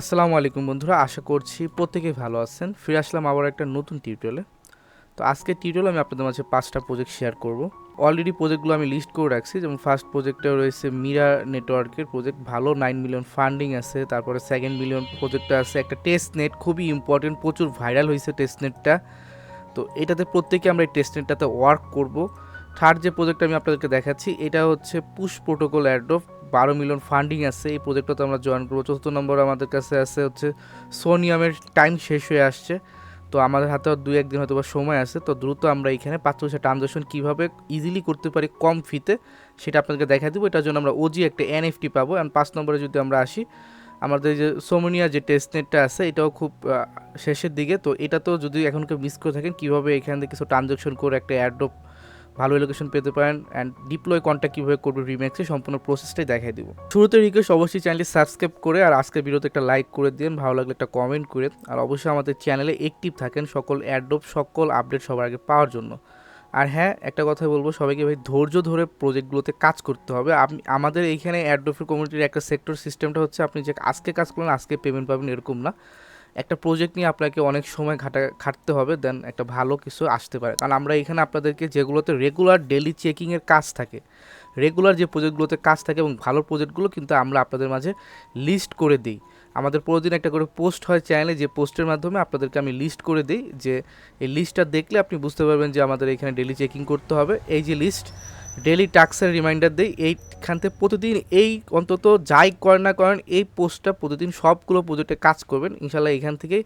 আসসালামু আলাইকুম বন্ধুরা, আশা করছি প্রত্যেকেই ভালো আছেন। ফিরে আসলাম আবার একটা নতুন টিউটোরিয়ালে তো আজকে টিউটোরিয়ালে আমি আপনাদের মাঝে পাঁচটা প্রজেক্ট শেয়ার করব। অলরেডি প্রজেক্টগুলো আমি লিস্ট করে রাখছি, যেমন ফার্স্ট প্রজেক্টে রয়েছে মিরা নেটওয়ার্কের প্রজেক্ট ভালো নাইন মিলিয়ন ফান্ডিং আছে, তারপরে সেকেন্ড মিলিয়ন প্রজেক্টটা আছে, একটা টেস্ট নেট খুবই ইম্পর্টেন্ট প্রচুর ভাইরাল হয়েছে টেস্ট নেটটা তো এটাতে প্রত্যেকে আমরা এই টেস্ট নেটটাতে ওয়ার্ক করব। থার্ড যে প্রজেক্ট আমি আপনাদেরকে দেখাচ্ছি, এটা হচ্ছে পুশ প্রোটোকল অ্যাড্রপ বারো মিলিয়ন ফান্ডিং আছে, এই প্রজেক্টটাতে আমরা জয়েন করব। চতুর্থ নম্বর আমাদের কাছে আছে হচ্ছে সোনিয়ামের টাইম শেষ হয়ে আসছে। তো আমাদের হাতে দুই একদিন হয়তো বা সময় আছে, তো দ্রুত আমরা এখানে পাঁচ পয়সা ট্রানজাকশন কীভাবে ইজিলি করতে পারি কম ফিতে সেটা আপনাদেরকে দেখা দেবো। এটার জন্য আমরা ওজি একটা এনএফটি পাবো। অ্যান্ড পাঁচ নম্বরে যদি আমরা আসি, আমাদের যে সোমনিয়া যে টেস্ট নেটটা আছে, এটাও খুব শেষের দিকে। তো এটা তো যদি এখন কেউ মিস করে থাকেন, কীভাবে এখান থেকে কিছু ট্রানজাকশন করে একটা অ্যাড্রপ ভালো লোকেশন পেতে পারেন অ্যান্ড ডিপ্লয় কন্ট্যাক্ট কীভাবে করবে রিম্যাক্সে সম্পূর্ণ প্রসেসটাই দেখাই দিব। শুরুতে রিকোয়েস্ট অবশ্যই চ্যানেলটি সাবস্ক্রাইব করে আর আজকের ভিডিওতে একটা লাইক করে দিন, ভালো লাগলে একটা কমেন্ট করে। আর অবশ্যই আমাদের চ্যানেলে অ্যাক্টিভ থাকেন, সকল অ্যাড্রপ সকল আপডেট সবার আগে পাওয়ার জন্য। আর হ্যাঁ একটা কথা বলব, সবাইকে ভাই, ধৈর্য ধরে প্রজেক্টগুলোতে কাজ করতে হবে। আপনি আমাদের এইখানে অ্যাড্রপের কমিউনিটির একটা সেক্টর সিস্টেমটা হচ্ছে আপনি যে আজকে কাজ করলেন, আজকে পেমেন্ট পাবেন এরকম না। একটা প্রজেক্ট নিয়ে আপনাকে অনেক সময় ঘাটা, খাটতে হবে দেন একটা ভালো কিছু আসতে পারে। কারণ আমরা এখানে আপনাদেরকে যেগুলোতে রেগুলার ডেলি চেকিংয়ের কাজ থাকে রেগুলার যে প্রজেক্টগুলোতে কাজ থাকে এবং ভালো প্রজেক্টগুলো কিন্তু আমরা আপনাদের মাঝে লিস্ট করে দিই। আমাদের প্রতিদিন একটা করে পোস্ট হয় চ্যানেলে যে পোস্টের মাধ্যমে আপনাদেরকে আমি লিস্ট করে দিই, যে এই লিস্টটা দেখলে আপনি বুঝতে পারবেন যে আমাদের এখানে ডেলি চেকিং করতে হবে। এই যে লিস্ট ডেলি টাস্কের রিমাইন্ডার দিই। এইখান থেকে প্রতিদিন এই অন্তত যাই করেন না করেন, এই পোস্টটা প্রতিদিন সবগুলো প্রজেক্টে কাজ করবেন। ইনশাল্লাহ এখান থেকেই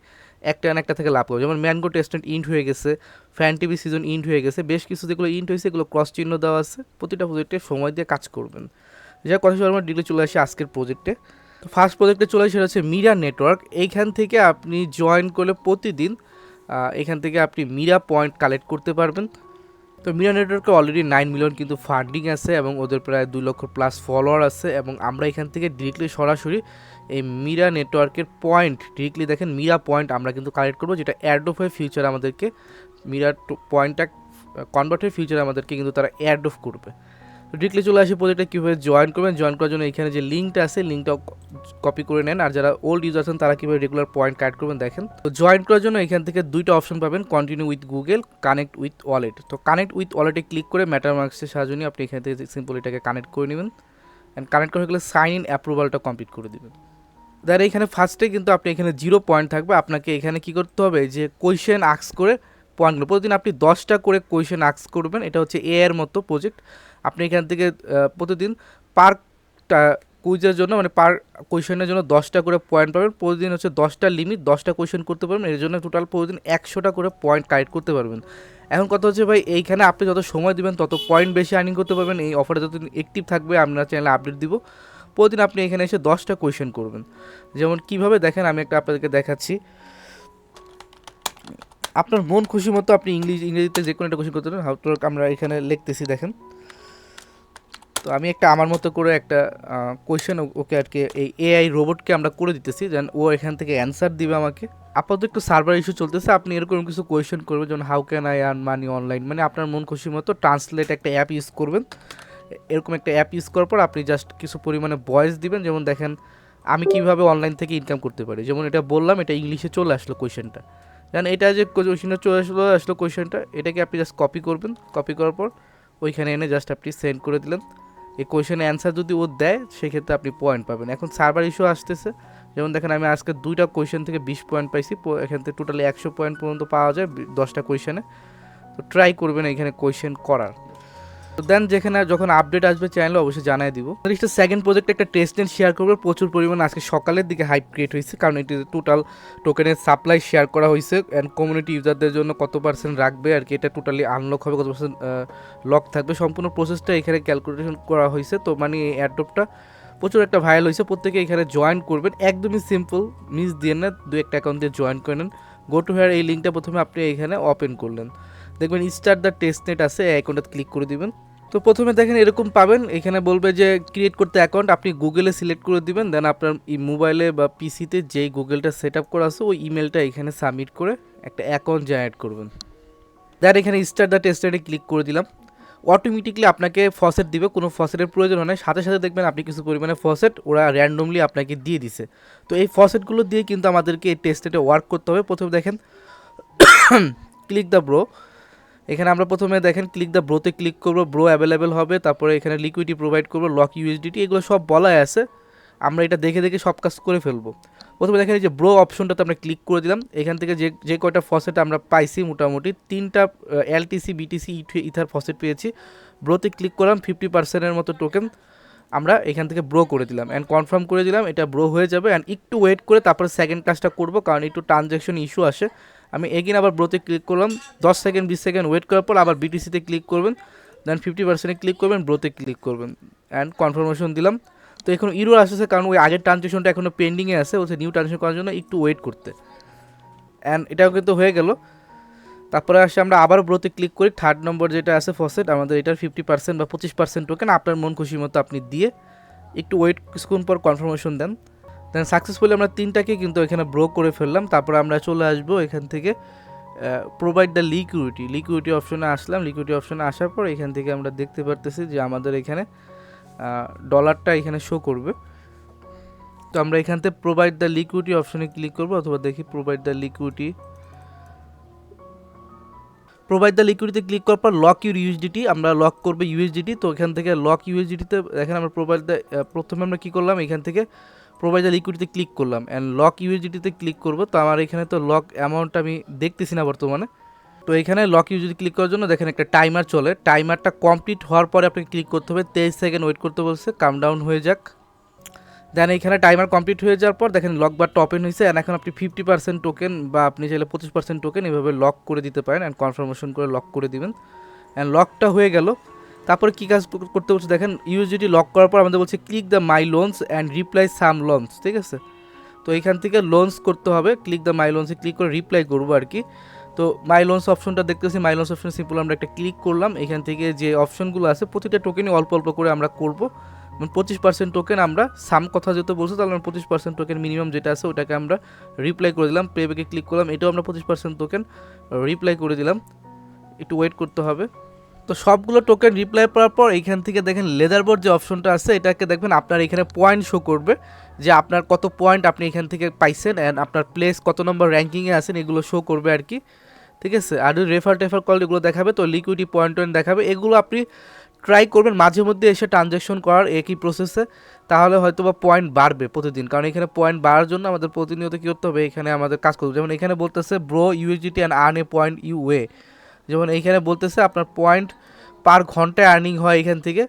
একটা না একটা থেকে লাভ করবে যেমন ম্যানগো টেস্টেন্ট ইন্ট হয়ে গেছে ফ্যান টিভি সিজন ইন্ট হয়ে গেছে, বেশ কিছু যেগুলো ইন্ট হয়েছে, এগুলো ক্রস চিহ্ন দেওয়া আছে। প্রতিটা প্রজেক্টে সময় দিয়ে কাজ করবেন। যা কথা আমার ডিলে চলে আসি আজকের প্রজেক্টে তো ফার্স্ট প্রজেক্টে চলে আসি, সেটা হচ্ছে মিরা নেটওয়ার্ক এইখান থেকে আপনি জয়েন করলে প্রতিদিন এখান থেকে আপনি মিরা পয়েন্ট কালেক্ট করতে পারবেন। তো মিরা নেটওয়ার্কে অলরেডি নাইন মিলিয়ন কিন্তু ফান্ডিং আছে এবং ওদের প্রায় দুই লক্ষ প্লাস ফলোয়ার আছে এবং আমরা এখান থেকে ডিরেক্টলি সরাসরি এই মিরা নেটওয়ার্কের পয়েন্ট ডিরেক্টলি দেখেন মিরা পয়েন্ট আমরা কিন্তু কালেক্ট করব, যেটা অ্যাড অফ হয়ে ফিউচার আমাদেরকে, মিরা পয়েন্টটা কনভার্ট হয়ে ফিউচার আমাদেরকে কিন্তু তারা অ্যাড অফ করবে। তো ডিরেক্টলি চলে আসি প্রজেক্টটা কীভাবে জয়েন করবেন? জয়েন করার জন্য এখানে যে লিঙ্কটা আছে লিঙ্কটা কপি করে নেন। আর যারা ওল্ড ইউজার আছেন, তারা কীভাবে রেগুলার পয়েন্ট কাট করবেন দেখেন। তো জয়েন করার জন্য এখান থেকে দুইটা অপশন পাবেন continue with Google connect with wallet তো কানেক্ট উইথ ওয়ালেটে ক্লিক করে ম্যাটার মার্কসের সাহায্য নিয়ে আপনি এখান থেকে সিম্পল এটাকে কানেক্ট করে নেবেন। অ্যান্ড কানেক্ট করে গেলে সাইন ইন অ্যাপ্রুভালটা কমপ্লিট করে দেবেন। দেন এখানে ফার্স্টে কিন্তু আপনি এখানে জিরো পয়েন্ট থাকবে। আপনাকে এখানে কি করতে হবে? যে কোয়েশ্চেন আক্স করে পয়েন্টগুলো প্রতিদিন আপনি দশটা করে কোয়েশ্চেন আক্স করবেন। এটা হচ্ছে এ এর মতো প্রজেক্ট আপনি এখান থেকে প্রতিদিন পার কুইজের জন্য মানে পার কোয়েশনের জন্য দশটা করে পয়েন্ট পাবেন। প্রতিদিন হচ্ছে দশটা লিমিট দশটা কোয়েশন করতে পারবেন। এর জন্য টোটাল প্রতিদিন একশোটা করে পয়েন্ট কালেক্ট করতে পারবেন। এখন কথা হচ্ছে ভাই, এইখানে আপনি যত সময় দিবেন, তত পয়েন্ট বেশি আর্নিং করতে পারবেন। এই অফারে যতদিন অ্যাক্টিভ থাকবে, আমরা চ্যানেলে আপডেট দিব। প্রতিদিন আপনি এখানে এসে দশটা কোয়েশন করবেন। যেমন কীভাবে দেখেন, আমি একটা আপনাদেরকে দেখাচ্ছি। আপনার মন খুশি মতো আপনি ইংলিশ, ইংরেজিতে যে কোনো একটা কোয়েশন করতে পারেন। আমরা এখানে লিখতেছি, দেখেন। তো আমি একটা আমার মতো করে একটা কোয়েশ্চেন ওকে আর কি এই এআই রোবটকে আমরা করে দিতেছি, যেন ও এখান থেকে অ্যান্সার দিবে আমাকে। আপাতত একটু সার্ভার ইস্যু চলতেছে, আপনি এরকম কিছু কোয়েশ্চেন করবেন, যেমন how can I earn money online মানে আপনার মন খুশির মতো ট্রান্সলেট একটা অ্যাপ ইউজ করবেন। এরকম একটা অ্যাপ ইউজ করার পর আপনি জাস্ট কিছু পরিমাণে ভয়েস দিবেন, যেমন দেখেন, আমি কীভাবে অনলাইন থেকে ইনকাম করতে পারি? যেমন এটা বললাম, এটা ইংলিশে চলে আসলো কোয়েশ্চেনটা জান এটা যে কোয়েশ্চেনটা চলে আসলো আসলো কোয়েশ্চেনটা এটাকে আপনি জাস্ট কপি করবেন। কপি করার পর ওইখানে এনে জাস্ট আপনি সেন্ড করে দিলেন। এই কোয়েশনের অ্যান্সার যদি ও দেয়, সেক্ষেত্রে আপনি পয়েন্ট পাবেন। এখন সার্ভার ইস্যু আসতেছে। যেমন দেখেন, আমি আজকে দুইটা কোয়েশন থেকে বিশ পয়েন্ট পাইছি। এখান থেকে টোটালি একশো পয়েন্ট পর্যন্ত পাওয়া যায় দশটা কোয়েশনে তো ট্রাই করবেন এখানে কোয়েশন করার। তো দেন যেখানে যখন আপডেট আসবে চ্যানেলে অবশ্যই জানাই দিব। লিস্টের সেকেন্ড প্রজেক্ট একটা টেস্ট নেট শেয়ার করবে। প্রচুর পরিমাণে আজকে সকালের দিকে হাইপ ক্রিয়েট হয়েছে, কারণ এটি টোটাল টোকেনের সাপ্লাই শেয়ার করা হয়েছে অ্যান্ড কমিউনিটি ইউজারদের জন্য কত পার্সেন্ট রাখবে আর কি, এটা টোটালি আনলক হবে, কত পার্সেন্ট লক থাকবে। সম্পূর্ণ প্রসেসটা এখানে ক্যালকুলেশন করা হয়েছে। তো মানে এই অ্যাড্রপটা প্রচুর একটা ভাইরাল হয়েছে। প্রত্যেকে এখানে জয়েন করবেন। একদমই সিম্পল মিস দিয়ে না, দু একটা অ্যাকাউন্ট দিয়ে জয়েন করে নেন। গো টু হেয়ার এই লিঙ্কটা প্রথমে আপনি এখানে ওপেন করলেন। দেখবেন স্টার্ট দ্য টেস্ট নেট আছে, এই অ্যাকাউন্টে ক্লিক করে দিবেন। তো প্রথমে দেখেন এরকম পাবেন। এখানে বলবে যে ক্রিয়েট করতে অ্যাকাউন্ট আপনি গুগলে সিলেক্ট করে দিবেন দেন আপনার মোবাইলে বা পিসিতে যেই গুগলটা সেট আপ করা আছে, ওই ইমেলটা এখানে সাবমিট করে একটা অ্যাকাউন্ট জেনারেট করবেন। দেন এখানে স্টার দ্য টেস্টারে ক্লিক করে দিলাম। অটোমেটিকলি আপনাকে ফসেট দিবে, কোনো ফসেটের প্রয়োজন হয় না সাথে সাথে দেখবেন আপনি কিছু পরিমাণে ফসেট ওরা র্যান্ডমলি আপনাকে দিয়ে দিছে। তো এই ফসেটগুলো দিয়ে কিন্তু আমাদেরকে এই টেস্টেটে ওয়ার্ক করতে হবে। প্রথমে দেখেন ক্লিক দ্য ব্রো এখানে আমরা প্রথমে দেখেন ক্লিক দ্য ব্রোতে ক্লিক করব ব্রো অ্যাভেলেবেল হবে, তারপরে এখানে লিকুইডি প্রোভাইড করব লক ইউএসডিটি এগুলো সব বলাই আছে। আমরা এটা দেখে দেখে সব কাজ করে ফেলব। প্রথমে দেখেন এই যে ব্রো অপশনটাতে আমরা ক্লিক করে দিলাম। এখান থেকে যে যে কয়টা ফসেট আমরা পাইছি মোটামুটি, তিনটা এলটিসি বিটিসি ইথার ফসেট পেয়েছি। ব্রোতে ক্লিক করলাম ফিফটি পার্সেন্টের মতো টোকেন আমরা এখান থেকে ব্রো করে দিলাম। অ্যান্ড কনফার্ম করে দিলাম, এটা ব্রো হয়ে যাবে। অ্যান্ড একটু ওয়েট করে তারপরে সেকেন্ড কাজটা করব, কারণ একটু ট্রানজ্যাকশন ইস্যু আসে। আমি এগিন আবার ব্রোতে ক্লিক করলাম, দশ সেকেন্ড বিশ সেকেন্ড ওয়েট করার পর আবার বিটিসিতে ক্লিক করবেন দেন ফিফটি পার্সেন্টে ক্লিক করবেন ব্রোতে ক্লিক করবেন অ্যান্ড কনফার্মেশন দিলাম। তো এখন ইরো আসতেছে কারণ ওই আগের ট্রানজেকশনটা এখনও পেন্ডিংয়ে আছে ওতে নিউ ট্রানজেকশন করার জন্য একটু ওয়েট করতে। অ্যান্ড এটাও কিন্তু হয়ে গেল। তারপরে আসে আমরা আবার ব্রোতে ক্লিক করি থার্ড নম্বর যেটা আছে ফসেট আমাদের এটার ফিফটি পার্সেন্ট বা পঁচিশ পার্সেন্ট টোকেন আপনার মন খুশি মতো আপনি দিয়ে একটু ওয়েট কিছুক্ষণ পর কনফার্মেশন দেন। দেন সাকসেসফুলি আমরা তিনটাকে কিন্তু এখানে ব্রো করে ফেললাম। তারপরে আমরা চলে আসব এখান থেকে প্রোভাইড দ্য লিকুইডিটি লিকুইডিটি অপশনে আসলাম। লিকুইডিটি অপশনে আসার পর এখান থেকে আমরা দেখতে পারতেছি যে আমাদের এখানে ডলারটা এখানে শো করবে। তো আমরা এখান থেকে প্রোভাইড দ্য লিকুইডিটি অপশনে ক্লিক করব অথবা দেখি provide the liquidity provide the লিকুইডিতে click করার পর লক ইউর ইউএসডিটি আমরা লক করবে ইউএসডিটি তো এখান থেকে লক ইউএসডিটিতে দেখেন আমরা প্রোভাইড দ্য প্রথমে আমরা কী করলাম? এখান থেকে প্রোভাইড দ্য লিকুইডিতে ক্লিক করলাম অ্যান্ড লক ইউএসডিটিতে ক্লিক করব, তো আমার এখানে তো লক অ্যামাউন্ট আমি দেখতেছি না বর্তমানে। তো এখানে লক ইউজ ক্লিক করার জন্য দেখেন একটা টাইমার চলে। টাইমারটা কমপ্লিট হওয়ার পরে আপনাকে ক্লিক করতে হবে, তেইশ সেকেন্ড ওয়েট করতে বলছে কাম ডাউন হয়ে যাক। দেন এখানে টাইমার কমপ্লিট হয়ে যাওয়ার পর দেখেন লক বারটা ওপেন হয়েছে অ্যান্ড এখন আপনি ফিফটি পার্সেন্ট টোকেন বা আপনি চাইলে পঁচিশ পার্সেন্ট টোকেন এভাবে লক করে দিতে পারেন অ্যান্ড কনফার্মেশন করে লক করে দিবেন। অ্যান্ড লকটা হয়ে গেল। তারপরে কী কাজ করতে বলছে? দেখেন ইউএসডিটি লক করার পর আমাদের বলছে click the my loans and reply some loans ঠিক আছে? তো এখান থেকে লোনস করতে হবে ক্লিক দ্য মাই লোনসে ক্লিক করে রিপ্লাই করব আর কি। তো মাই লোনস অপশনটা দেখতেছি মাই লোনস অপশন সিম্পল আমরা একটা ক্লিক করলাম। এখান থেকে যে অপশনগুলো আছে, প্রতিটা টোকেনই অল্প অল্প করে আমরা করব। পঁচিশ পার্সেন্ট টোকেন আমরা সাম কথা যেহেতু বলছো, তাহলে আমরা পঁচিশ পার্সেন্ট টোকেন মিনিমাম যেটা আছে, ওটাকে আমরা রিপ্লাই করে দিলাম প্লেব্যাকে ক্লিক করলাম, এটাও আমরা পঁচিশ পার্সেন্ট টোকেন রিপ্লাই করে দিলাম। একটু ওয়েট করতে হবে। তো সবগুলো টোকেন রিপ্লাই করার পর এইখান থেকে দেখেন লেদার বোর্ড যে অপশনটা আছে, এটাকে দেখবেন আপনার এখানে পয়েন্ট শো করবে, যে আপনার কত পয়েন্ট আপনি এখান থেকে পাইছেন অ্যান্ড আপনার প্লেস কত নম্বর র্যাঙ্কিংয়ে আছেন, এগুলো শো করবে আর কি। ঠিক আছে? আর রেফার টেফার করলে এগুলো দেখাবে, তো লিকুইডি পয়েন্ট টয়েন্ট দেখাবে, এগুলো আপনি ট্রাই করবেন মাঝে মধ্যে এসে ট্রানজ্যাকশন করার একই প্রসেসে তাহলে হয়তো বা পয়েন্ট বাড়বে প্রতিদিন। কারণ এখানে পয়েন্ট বাড়ার জন্য আমাদের প্রতিনিয়ত কী করতে হবে? এখানে আমাদের কাজ করতে হবে। যেমন এখানে বলতেছে borrow USDT and earn a point you way যেমন এইখানে বলতেছে আপনার পয়েন্ট পার ঘন্টায় আর্নিং হয় এখান থেকে।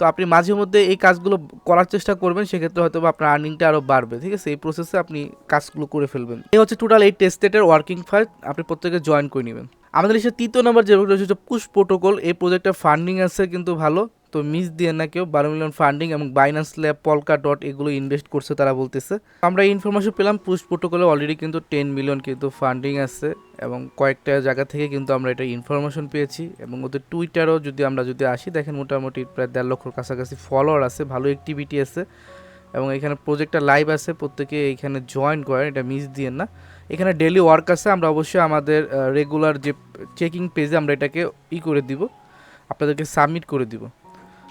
তো আপনি মাঝে মধ্যে এই কাজগুলো করার চেষ্টা করবেন, সেক্ষেত্রে হয়তো আপনার আর্নিংটা আরও বাড়বে, ঠিক আছে? এই প্রসেসে আপনি কাজগুলো করে ফেলবেন। এই হচ্ছে টোটাল এই টেস্টেটের ওয়ার্কিং ফাইল আপনি প্রত্যেকে জয়েন করে নেবেন। আমাদের এসে তৃতীয় নম্বর যে রয়েছে, হচ্ছে পুশ প্রোটোকল এই প্রজেক্টের ফান্ডিং আছে, কিন্তু ভালো। তো মিস দিয়ে না কেউ বারো মিলিয়ন ফান্ডিং এবং বাইন্যান্স ল্যাব পলকা ডট এগুলো ইনভেস্ট করছে তারা বলতেছে। আমরা ইনফরমেশন পেলাম পুশ প্রোটোকলে অলরেডি কিন্তু টেন মিলিয়ন কিন্তু ফান্ডিং আছে এবং কয়েকটা জায়গা থেকে কিন্তু আমরা এটা ইনফরমেশন পেয়েছি এবং ওদের টুইটারও যদি আমরা যদি আসি, দেখেন মোটামুটি প্রায় দেড় লক্ষর কাছাকাছি ফলোয়ার আছে, ভালো অ্যাক্টিভিটি আছে এবং এখানে প্রজেক্টটা লাইভ আছে, প্রত্যেকে এখানে জয়েন করেন, এটা মিস দিয়ে না। এখানে ডেলি ওয়ার্ক আছে, আমরা অবশ্যই আমাদের রেগুলার যে চেকিং পেজে আমরা এটাকে ই করে দিব, আপনাদেরকে সাবমিট করে দিব।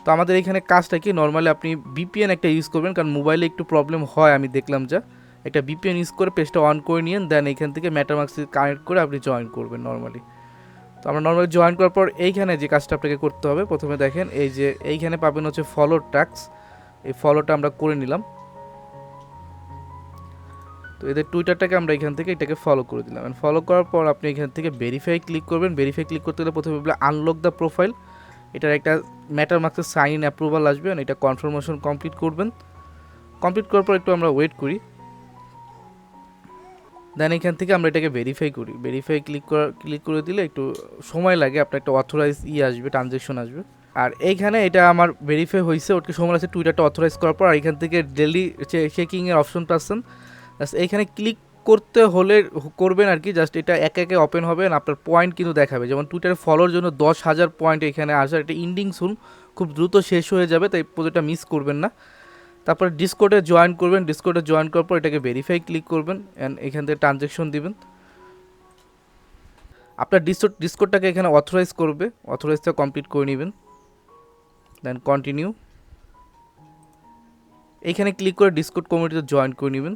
তো আমাদের এখানে কাজটা কি? নর্মালি আপনি বিপিএন একটা ইউজ করবেন, কারণ মোবাইলে একটু প্রবলেম হয়, আমি দেখলাম যা। একটা বিপিএন ইউজ করে পেজটা অন করে নিন দেন এখান থেকে ম্যাটারমার্কস কানেক্ট করে আপনি জয়েন করবেন নর্মালি তো আমরা নর্মালি জয়েন করার পর এইখানে যে কাজটা আপনাকে করতে হবে, প্রথমে দেখেন এই যে এইখানে পাবেন হচ্ছে ফলো ট্যাক্স এই ফলোটা আমরা করে নিলাম। তো এদের টুইটারটাকে আমরা এখান থেকে এটাকে ফলো করে দিলাম। ফলো করার পর আপনি এখান থেকে ভেরিফাই ক্লিক করবেন। ভেরিফাই ক্লিক করতে গেলে প্রথমে আনলক দ্য প্রোফাইল এটার একটা ম্যাটার মার্কসের সাইন ইন অ্যাপ্রুভাল আসবে এটা কনফার্মেশন কমপ্লিট করবেন। কমপ্লিট করার পর একটু আমরা ওয়েট করি। দেন এখান থেকে আমরা এটাকে ভেরিফাই করি। ভেরিফাই ক্লিক করা ক্লিক করে দিলে একটু সময় লাগে, আপনার একটা অথরাইজ ই আসবে ট্রানজেকশন আসবে। আর এইখানে এটা আমার ভেরিফাই হয়েছে ওকে সময় আছে টুইটারটা অথরাইজ করার পর, আর এখান থেকে ডেলি চেকিংয়ের অপশন পাচ্ছেন। এইখানে ক্লিক করতে হলে করবেন আর কি জাস্ট এটা একে একে ওপেন হবে আপনার পয়েন্ট কিন্তু দেখাবে। যেমন টুইটারে ফলোর জন্য দশ হাজার পয়েন্ট এখানে আসে এটা ইন্ডিং শুন খুব দ্রুত শেষ হয়ে যাবে, তাই প্রজেক্টটা মিস করবেন না। তারপরে ডিসকোডে জয়েন করবেন ডিসকোডে জয়েন করার পর এটাকে ভেরিফাই ক্লিক করবেন অ্যান্ড এখান থেকে ট্রানজ্যাকশন দিবেন। আপনার ডিসকোড ডিসকোডটাকে এখানে অথরাইজ করবে অথরাইজটা কমপ্লিট করে নেবেন। দেন কন্টিনিউ এখানে ক্লিক করে ডিসকোড কমিউনিটিতে জয়েন করে নেবেন।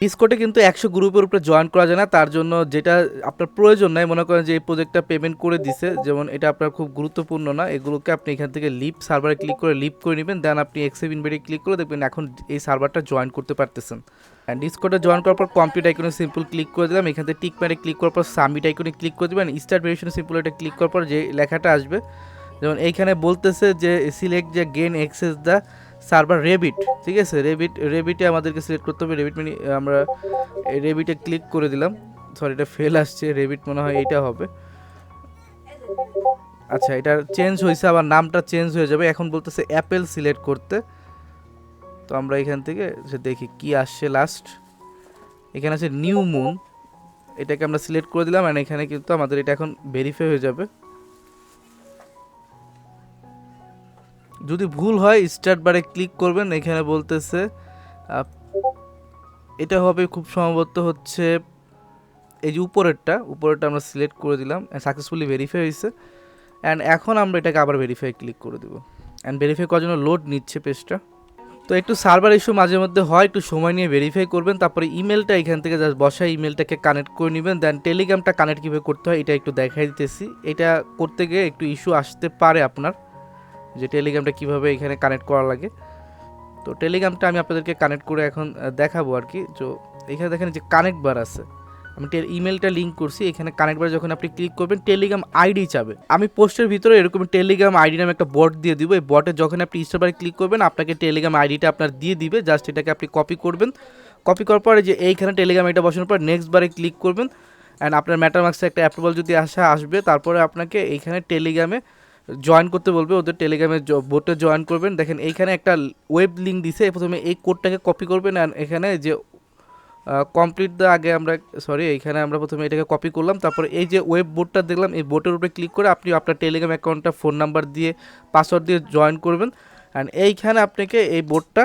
ডিসকোডে কিন্তু একশো গ্রুপের উপরে জয়েন করা যায় না। তার জন্য যেটা আপনার প্রয়োজন নাই, মনে করেন যে এই প্রজেক্টটা পেমেন্ট করে দিছে, যেমন এটা আপনার খুব গুরুত্বপূর্ণ না, এগুলোকে আপনি এখান থেকে লিপ সার্ভারে ক্লিক করে লিপ করে নেবেন দেন আপনি এক্সেপ ইনভাইটে ক্লিক করে দেখবেন এখন এই সার্ভারটা জয়েন করতে পারতেছেন। অ্যান্ড ডিসকোডে জয়েন করার পর কম্পিউটার আইকনে সিম্পল ক্লিক করে দিলাম, এখান থেকে টিক মেরে ক্লিক করার পর সাবমিট আইকনে ক্লিক করে দেবেন স্টার্ট ভেরিয়েশন সিম্পল এটা ক্লিক করার পর যে লেখাটা আসবে, যেমন এইখানে বলতেছে যে সিলেক্ট যে gain access the server rabbit ঠিক আছে? রেবিট রেবিটে আমাদেরকে সিলেক্ট করতে হবে। রেবিট মানে আমরা রেবিটে ক্লিক করে দিলাম। সরি এটা ফেল আসছে। রেবিট মনে হয় এইটা হবে। আচ্ছা এটা চেঞ্জ হয়েছে আবার নামটা চেঞ্জ হয়ে যাবে। এখন বলতেছে অ্যাপেল সিলেক্ট করতে। তো আমরা এখান থেকে যে দেখি কি আসছে লাস্ট এখানে আছে নিউ মুন এটাকে আমরা সিলেক্ট করে দিলাম আর এখানে কিন্তু আমাদের এটা এখন ভেরিফাই হয়ে যাবে। যদি ভুল হয় স্টার্ট বারে ক্লিক করবেন, এখানে বলতেছে এটা হবে খুব সম্ভবত হচ্ছে, এই যে উপরেরটা উপরেরটা আমরা সিলেক্ট করে দিলাম সাকসেসফুলি ভেরিফাই হয়েছে অ্যান্ড এখন আমরা এটাকে আবার ভেরিফাই ক্লিক করে দেবো অ্যান্ড ভেরিফাই করার জন্য লোড নিচ্ছে পেজটা তো একটু সার্ভার ইস্যু মাঝে মধ্যে হয়, একটু সময় নিয়ে ভেরিফাই করবেন, তারপরে ইমেলটা এখান থেকে জাস্ট বসায় ইমেলটাকে কানেক্ট করে নেবেন দেন টেলিগ্রামটা কানেক্ট কীভাবে করতে হয়, এটা একটু দেখাই দিতেছি। এটা করতে গিয়ে একটু ইস্যু আসতে পারে আপনার। যে টেলিগ্রামটা কীভাবে এখানে কানেক্ট করা লাগে। তো টেলিগ্রামটা আমি আপনাদেরকে কানেক্ট করে এখন দেখাবো আর কি। তো এখানে দেখেন যে কানেক্ট বার আছে। আমি ইমেলটা লিঙ্ক করছি। এখানে কানেক্ট বার যখন আপনি ক্লিক করবেন, টেলিগ্রাম আইডি চাবে। আমি পোস্টের ভিতরে এরকম টেলিগ্রাম আইডি নামে একটা বট দিয়ে দিব। এই বটে যখন আপনি ইনস্টাবারে ক্লিক করবেন, আপনাকে টেলিগ্রাম আইডিটা আপনার দিয়ে দিবে। জাস্ট এটাকে আপনি কপি করবেন। কপি করার পরে যে এইখানে টেলিগ্রাম এটা বসানোর পর নেক্সট বারে ক্লিক করবেন। অ্যান্ড আপনার ম্যাটারমার্ক্সে একটা অ্যাপ্রুভাল যদি আসা, আসবে, তারপরে আপনাকে এইখানে টেলিগ্রামে জয়েন করতে বলবে, ওদের টেলিগ্রামের বোটে জয়েন করবেন। দেখেন, এইখানে একটা ওয়েব লিঙ্ক দিছে প্রথমে এই কোডটাকে কপি করবেন আর এখানে যে কমপ্লিট দ্য আগে আমরা সরি এইখানে আমরা প্রথমে এটাকে কপি করলাম, তারপরে এই যে ওয়েব বোর্ডটা দেখলাম, এই বোর্ডের উপরে ক্লিক করে আপনি আপনার টেলিগ্রাম অ্যাকাউন্টটা ফোন নাম্বার দিয়ে পাসওয়ার্ড দিয়ে জয়েন করবেন অ্যান্ড এইখানে আপনাকে এই বোর্ডটা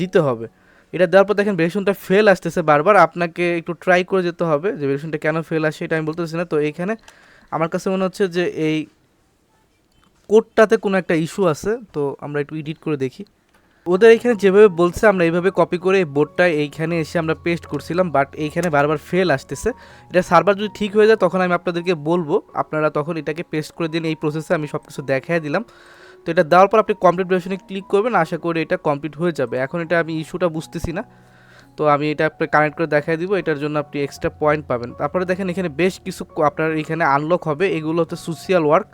দিতে হবে। এটা দেওয়ার পর দেখেন ভেরিয়েশনটা ফেল আসতেছে বারবার, আপনাকে একটু ট্রাই করে যেতে হবে যে ভেরিয়েশনটা কেন ফেল আসে এটা আমি বলতেছি না। তো এইখানে আমার কাছে মনে হচ্ছে যে এই কোডটাতে কোনো একটা ইস্যু আছে, তো আমরা একটু এডিট করে দেখি। ওদের এইখানে যেভাবে বলছে, আমরা এইভাবে কপি করে এই বোর্ডটা এইখানে এসে আমরা পেস্ট করছিলাম বাট এইখানে বারবার ফেল আসতেছে। এটা সার্ভার যদি ঠিক হয়ে যায়, তখন আমি আপনাদেরকে বলব, আপনারা তখন এটাকে পেস্ট করে দিন, এই প্রসেসে আমি সব কিছু দেখাই দিলাম। তো এটা দেওয়ার পর আপনি কমপ্লিট ভার্সনে ক্লিক করবেন, আশা করি এটা কমপ্লিট হয়ে যাবে। এখন এটা আমি ইস্যুটা বুঝতেছি না, তো আমি এটা আপনি কানেক্ট করে দেখাই দিব, এটার জন্য আপনি এক্সট্রা পয়েন্ট পাবেন। তারপরে দেখেন এখানে বেশ কিছু আপনার এখানে আনলক হবে, এগুলো হচ্ছে সোশিয়াল ওয়ার্ক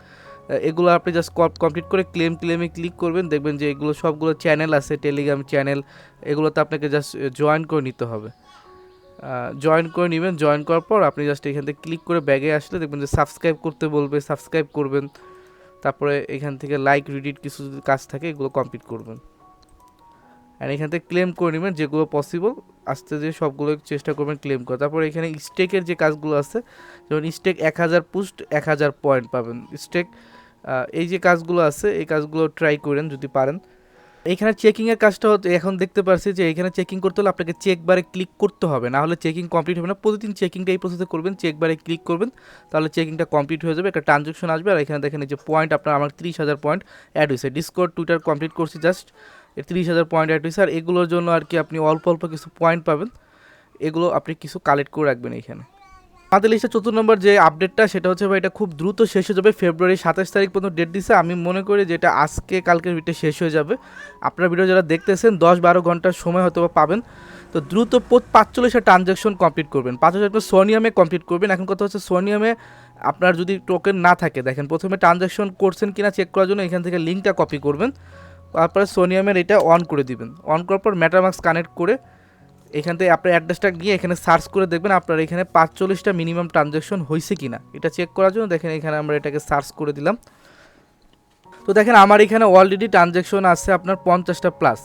এগুলো আপনি জাস্ট কমপ্লিট করে ক্লেম ক্লেমে ক্লিক করবেন, দেখবেন যে এগুলো সবগুলো চ্যানেল আছে টেলিগ্রাম চ্যানেল এগুলোতে আপনাকে জাস্ট জয়েন করে নিতে হবে। জয়েন করে নেবেন জয়েন করার পর আপনি জাস্ট এখান থেকে ক্লিক করে ব্যাগে আসলে দেখবেন যে সাবস্ক্রাইব করতে বলবে সাবস্ক্রাইব করবেন, তারপরে এখান থেকে লাইক রিডিট কিছু কাজ থাকে এগুলো কমপ্লিট করবেন। অ্যান্ড এখান থেকে ক্লেম করে নেবেন যেগুলো পসিবল আস্তে যে সবগুলো চেষ্টা করবেন ক্লেম করা তারপরে এখানে স্টেকের যে কাজগুলো আছে, যেমন স্টেক এক হাজার পুস্ট এক হাজার পয়েন্ট পাবেন। স্টেক এই যে কাজগুলো আছে, এই কাজগুলো ট্রাই করেন যদি পারেন। এখানে চেকিংয়ের কাজটা এখন দেখতে পারছি যে এখানে চেকিং করতে হলে আপনাকে চেক বারে ক্লিক করতে হবে। না হলে চেকিং কমপ্লিট হবে না। প্রতিদিন চেকিংটা এই প্রসেসে করবেন চেক বারে ক্লিক করবেন, তাহলে চেকিংটা কমপ্লিট হয়ে যাবে, একটা ট্রানজ্যাকশন আসবে। আর এখানে দেখেন যে পয়েন্ট আপনার আমার তিরিশ হাজার পয়েন্ট অ্যাড হয়েছে। ডিসকোড টুইটার কমপ্লিট করছি জাস্ট তিরিশ হাজার পয়েন্ট অ্যাড হয়েছে। আর এগুলোর জন্য আর কি আপনি অল্প অল্প কিছু পয়েন্ট পাবেন। এগুলো আপনি কিছু কালেক্ট করে রাখবেন এখানে। আমাদের লিস্টে চতুর্থ নম্বর যে আপডেটটা সেটা হচ্ছে ভাই এটা খুব দ্রুত শেষ হয়ে যাবে। ফেব্রুয়ারি সাতাশ তারিখ পর্যন্ত ডেট দিছে। আমি মনে করি যে এটা আজকে কালকের ভিতরে শেষ হয়ে যাবে। আপনারা ভিডিও যারা দেখতেছেন, দশ বারো ঘণ্টার সময় হয়তো পাবেন। তো দ্রুত পাঁচচল্লিশটা ট্রানজ্যাকশন কমপ্লিট করবেন। পাঁচ হাজার সোনিয়ামে কমপ্লিট করবেন। এখন কথা হচ্ছে সোনিয়ামে আপনার যদি টোকেন না থাকে, দেখেন প্রথমে ট্রানজ্যাকশন করছেন কিনা চেক করার জন্য এখান থেকে লিঙ্কটা কপি করবেন। তারপরে সোনিয়ামের এটা অন করে দিবেন। অন করার পর ম্যাটারমার্ক্স কানেক্ট করে এখান থেকে আপনার অ্যাড্রেসটা গিয়ে এখানে সার্চ করে দেখবেন আপনার এখানে পাঁচচল্লিশটা মিনিমাম ট্রানজ্যাকশন হয়েছে কিনা। এটা চেক করার জন্য দেখেন এখানে আমরা এটাকে সার্চ করে দিলাম। তো দেখেন আমার এখানে অলরেডি ট্রানজ্যাকশন আছে আপনার পঞ্চাশটা প্লাস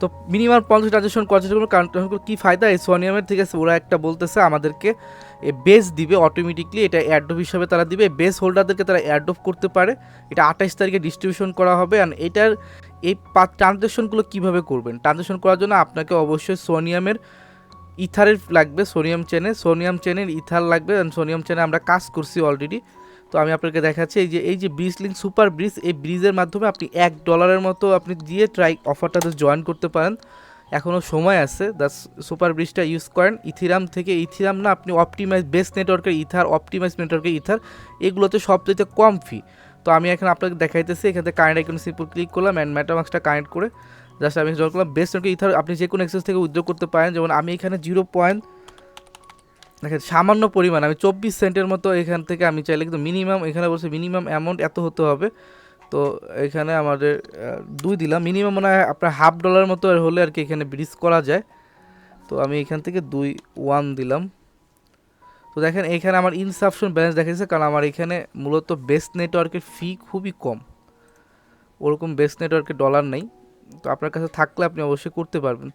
তো মিনিমাম পঞ্চাশ ট্রানজ্যাকশন জন্য কারণ কী ফায়দা? এই সোনিয়ামের থেকে ওরা একটা বলতেছে আমাদেরকে এ বেস দিবে অটোমেটিকলি এটা অ্যাডোভ হিসাবে তারা দিবে। বেস হোল্ডারদেরকে তারা অ্যাডোভ করতে পারে। এটা আঠাশ তারিখে ডিস্ট্রিবিউশন করা হবে। অ্যান্ড এটার এই ট্রানজ্যাকশনগুলো কীভাবে করবেন? ট্রানজ্যাকশন করার জন্য আপনাকে অবশ্যই সোনিয়ামের ইথারের লাগবে সোনিয়াম চেনে সোনিয়াম চেনের ইথার লাগবে সোনিয়াম চেনে আমরা কাজ করছি অলরেডি তো আমি আপনাকে দেখাচ্ছি, এই যে এই যে ব্রিজ লিঙ্ক সুপার ব্রিজ এই ব্রিজের মাধ্যমে আপনি এক ডলারের মতো আপনি দিয়ে ট্রাই অফারটাতে জয়েন করতে পারেন। এখনও সময় আছে দ্য সুপার ব্রিজটা ইউজ করেন। ইথিরাম থেকে ইথিরাম না, আপনি অপটিমাইজ বেস্ট নেটওয়ার্কের ইথার অপটিমাইজ নেটওয়ার্কের ইথার, এগুলোতে সবচেয়ে কম ফি তো আমি এখন আপনাকে দেখাইতেছি, এখান থেকে কারেন্ট আইকন সিম্পল ক্লিক করলাম অ্যান্ড ম্যাটামাক্সটা কানেক্ট করে জাস্ট আমি জয়েন করলাম। বেস্ট নেটওয়ার্ক ইথার আপনি যে কোনো এক্সেস থেকে উইথড্র করতে পারেন, যেমন আমি এখানে জিরো পয়েন্ট দেখেন, সামান্য পরিমাণ, আমি চব্বিশ সেন্টের মতো এখান থেকে আমি চাইলে কিন্তু মিনিমাম এখানে বলছে মিনিমাম অ্যামাউন্ট এত হতে হবে। তো এখানে আমাদের দুই দিলাম। মিনিমাম মনে আপনার হাফ ডলার মতো হলে আর কি এখানে ব্রিজ করা যায়। তো আমি এখান থেকে দুই ওয়ান দিলাম। তো দেখেন এখানে আমার ইনসাফশন ব্যালেন্স দেখাচ্ছে কারণ আমার এখানে মূলত বেস্ট নেটওয়ার্কের ফি খুবই কম। ওরকম বেস্ট নেটওয়ার্কের ডলার নেই। তো আপনার কাছে থাকলে আপনি অবশ্যই করতে পারবেন।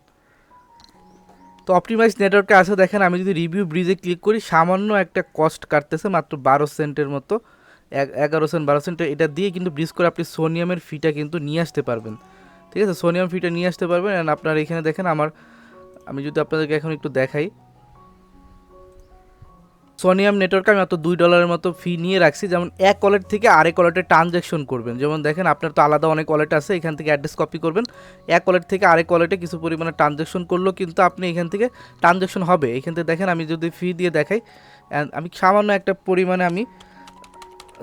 তো অপটিমাইজ নেটওয়ার্কে আছে, দেখেন আমি যদি রিভিউ ব্রিজে ক্লিক করি, সামান্য একটা কস্ট কাটতেছে, মাত্র বারো সেন্টের মতো। এগারো সেন্ট বারো সেন্ট এটা দিয়ে কিন্তু ব্রিজ করে আপনি সোনিয়ামের ফিটা কিন্তু নিয়ে আসতে পারবেন। ঠিক আছে? সোনিয়াম ফিটা নিয়ে আসতে পারবেন। অ্যান্ড আপনার এখানে দেখেন আমার, আমি যদি আপনাদেরকে এখন একটু দেখাই সোনিয়াম নেটওয়ার্কে আমি মাত্র দুই ডলারের মতো ফি নিয়ে রাখছি। যেমন এক ওয়ালেট থেকে আরেক ওয়ালেটে ট্রানজ্যাকশন করবেন। যেমন দেখেন, আপনার তো আলাদা অনেক ওয়ালেট আছে, এখান থেকে অ্যাড্রেস কপি করবেন। এক ওয়ালেট থেকে আরেক ওয়ালেটে কিছু পরিমাণে ট্রানজ্যাকশন করল, কিন্তু আপনি এখান থেকে ট্রানজ্যাকশন হবে। এখান থেকে দেখেন, আমি যদি ফি দিয়ে দেখাই আমি সামান্য একটা পরিমাণে আমি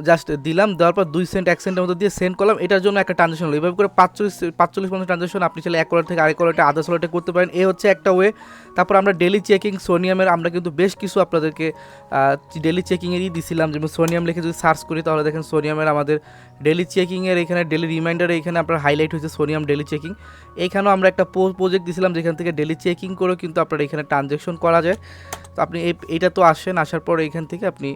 জাস্ট দিলাম, দেওয়ার পর দুই সেন্ট এক সেন্টের মতো দিয়ে সেন্ড করলাম। এটার জন্য একটা ট্রানজেকশন হলো। এইভাবে করে পাঁচচল্লিশ পাঁচচল্লিশ পঞ্চাশ ট্রানজ্যাকশন আপনি চাইলে এক ওয়ালেট থেকে আরেক ওয়ালেটে আদার্স ওয়ালেটে করতে পারেন। এ হচ্ছে একটা ওয়ে তারপর আমরা ডেলি চেকিং সোনিয়ামের, আমরা কিন্তু বেশ কিছু আপনাদেরকে ডেলি চেকিংয়েরই দিছিলাম। যেমন সোনিয়াম লিখে যদি সার্চ করি, তাহলে দেখেন সোনিয়ামের আমাদের ডেলি চেকিংয়ের এখানে ডেলি রিমাইন্ডারে এখানে আপনার হাইলাইট হয়েছে সোনিয়াম ডেলি চেকিং এইখানেও আমরা একটা পো প্রজেক্ট দিছিলাম, যেখান থেকে ডেলি চেকিং করেও কিন্তু আপনার এখানে ট্রানজ্যাকশন করা যায়। তো আপনি এই, এইটা তো আসেন, আসার পর এখান থেকে আপনি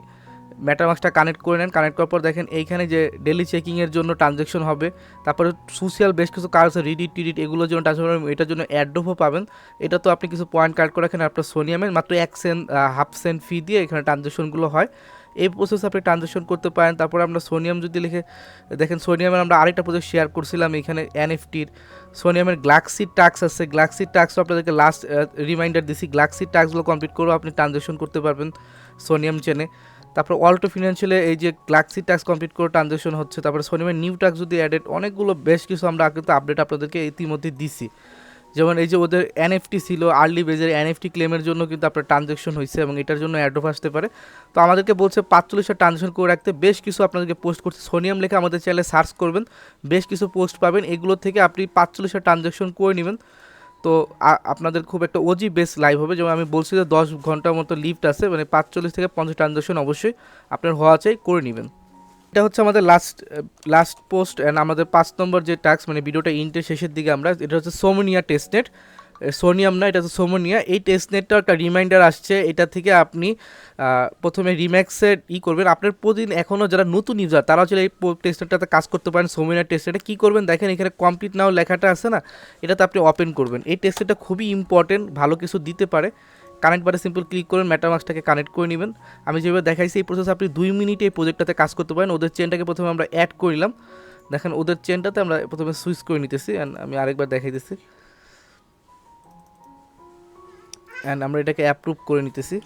ম্যাটামাক্সটা কানেক্ট করে নেন। কানেক্ট করার পর দেখেন এইখানে যে ডেলি চেকিংয়ের জন্য ট্রানজ্যাকশন হবে, তারপরে সোশ্যাল বেশ কিছু কাজ আছে রিডিট টিডিট এগুলোর জন্য হবে, এটার জন্য অ্যাডোভও পাবেন। এটা তো আপনি কিছু পয়েন্ট কার্ড করে রাখেন আপনার সোনিয়ামের মাত্র এক সেন্ট হাফ সেন্ট ফি দিয়ে এখানে ট্রানজ্যাকশনগুলো হয়। এই প্রসেস আপনি ট্রানজ্যাকশন করতে পারেন। তারপর আমরা সোনিয়াম যদি লিখে, দেখেন সোনিয়ামের আমরা আরেকটা প্রজেক্ট শেয়ার করছিলাম এখানে এনএফটির সোনিয়ামের গ্লাক্সি টাক্স আছে। গ্লাক্সি টাক্সও আপনাদেরকে লাস্ট রিমাইন্ডার দিছি। গ্লাক্সি টাক্সগুলো কমপ্লিট করেও আপনি ট্রানজ্যাকশন করতে পারবেন সোনিয়াম চেনে তারপর অল্টো ফিনান্সিয়ালে এই যে গ্লাক্সি ট্যাক্স কমপ্লিট করে ট্রানজেকশন হচ্ছে, তারপরে সোনিয়ামের নিউ ট্যাক্স যদি অ্যাডেড অনেকগুলো বেশ কিছু আমরা কিন্তু আপডেট আপনাদেরকে ইতিমধ্যে দিছি। যেমন এই যে ওদের এনএফটি ছিল আর্লি বেজের এনএফটি ক্লেমের জন্য কিন্তু আপনার ট্রানজ্যাকশন হয়েছে এবং এটার জন্য অ্যাডভ আসতে পারে। তো আমাদেরকে বলছে পাঁচচল্লিশটা ট্রানজ্যাকশন করে রাখতে। বেশ কিছু আপনাদেরকে পোস্ট করছে। সোনিয়াম লেখে আমাদের চ্যানেলে সার্চ করবেন, বেশ কিছু পোস্ট পাবেন। এগুলো থেকে আপনি পাঁচচল্লিশটা ট্রানজ্যাকশন করে নেবেন। তো আপনাদের খুব একটা ওজি বেস লাইভ হবে। যেমন আমি বলছি যে দশ ঘণ্টার মতো লিফট আছে মানে পাঁচচল্লিশ থেকে পঞ্চাশ ট্রানজেকশন অবশ্যই আপনার হওয়া চাই করে নেবেন। এটা হচ্ছে আমাদের লাস্ট লাস্ট পোস্ট অ্যান্ড আমাদের পাঁচ নম্বর যে টাস্ক মানে ভিডিওটা ইন্টের শেষের দিকে আমরা, এটা হচ্ছে সোমোনিয়া টেস্টনেট সোনিয়াম না, এটা হচ্ছে সোমোনিয়া। এই টেস্টনেটটা একটা রিমাইন্ডার আসছে, এটা থেকে আপনি প্রথমে রিম্যাক্সের ই করবেন। আপনার প্রতিদিন এখনও যারা নতুন ইউজার তারা হচ্ছে এই টেস্টনেটটাতে কাজ করতে পারেন সোমোনিয়া টেস্টনেটে কী করবেন দেখেন, এখানে কমপ্লিট নাও লেখাটা আছে না? এটাতে আপনি ওপেন করবেন। এই টেস্টনেটটা খুবই ইম্পর্টেন্ট ভালো কিছু দিতে পারে। কানেক্ট বারে সিম্পল ক্লিক করুন ম্যাটামাক্সটাকে কানেক্ট করে নেবেন। আমি যেভাবে দেখাইছি, এই প্রসেস আপনি দুই মিনিটে এই প্রজেক্টটাতে কাজ করতে পারেন। ওদের চেনটাকে প্রথমে আমরা অ্যাড করিলাম দেখেন, ওদের চেনটাতে আমরা প্রথমে সুইচ করে নিতেছি। অ্যান্ড আমি আরেকবার দেখাইতেছি। অ্যান্ড আমরা এটাকে অ্যাপ্রুভ করে নিতেছি।